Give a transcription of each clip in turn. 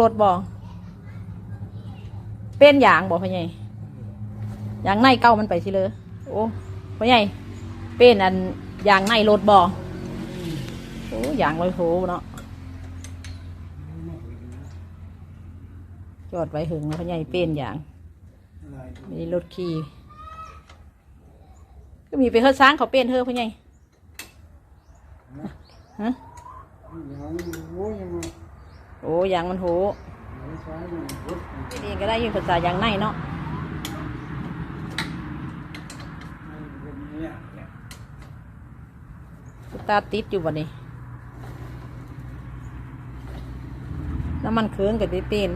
รถบ่เป็นอย่างบ่พ่อใหญ่ยางในเก้ามันไปสิเลยโอ้พ่อใหญ่เป็นอันอย่างในรถบ่โอ้ยางลอยโถเนาะจอดไว้หึงพ่อใหญ่เป็นอย่างม่ได้รถขี่ก็มีไปเฮือซ้างเขาเป็นเฮือพ่อใหญ่ฮะ ยางมันโหนี่ก็ได้ยินภาษายางในเนาะสตาติดอยู่บ่นี่น้ำมันเครื่องกับได้เป็น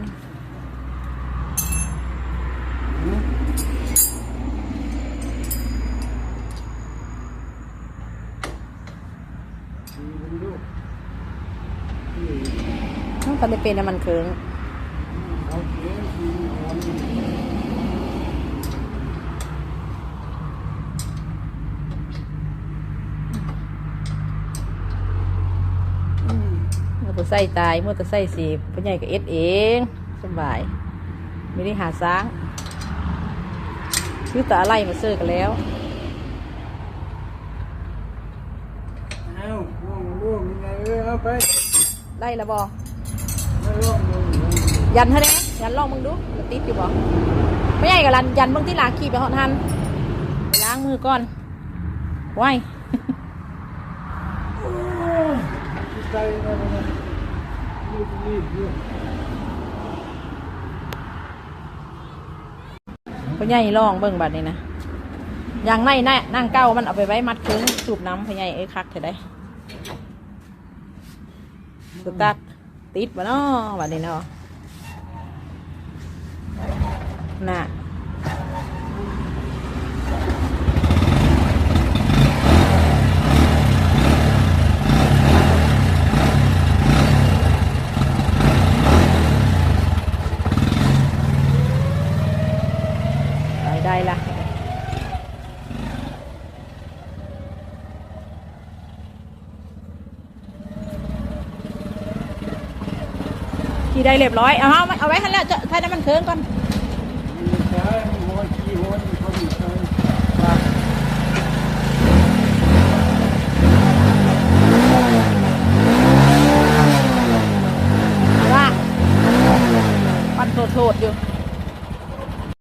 มันได้เป็นน้ำมันเคืองมอเตอร์ไซค์ตายมอเตอร์ไซค์สีพ่อใหญ่ก็เอ็ดเองสบาย ไม่ได้หาซ้างซื้อตาไล่มาซื้อกันแล้วเอาลองดูมีไงเออเอาไปไล่ละบอ ยันเท่านี้ยันลองมึงดูมันติดอยู่บ่ไม่ใหญ่กับรันยันเบิ่งที่หลาขี่ไปหอนทันไปล้างมือก่อนไว้พ่อใหญ่ลองเบิ่งบัดนี้นะอย่างในแน่นั่งเก้ามันเอาไปไว้มัดครึ้งสูบน้ำพ่อใหญ่เอ้ยคักเถอะได้สตาร์ ติดบ่เนาะบัดนี้เนาะน่ะได้ได้ละ ขี่ได้เรียบร้อย เอาเอาเอาไว้ทันแล้วจะใช้น้ำมันเครื่องก่อน ว่าปันโทษโทษอยู่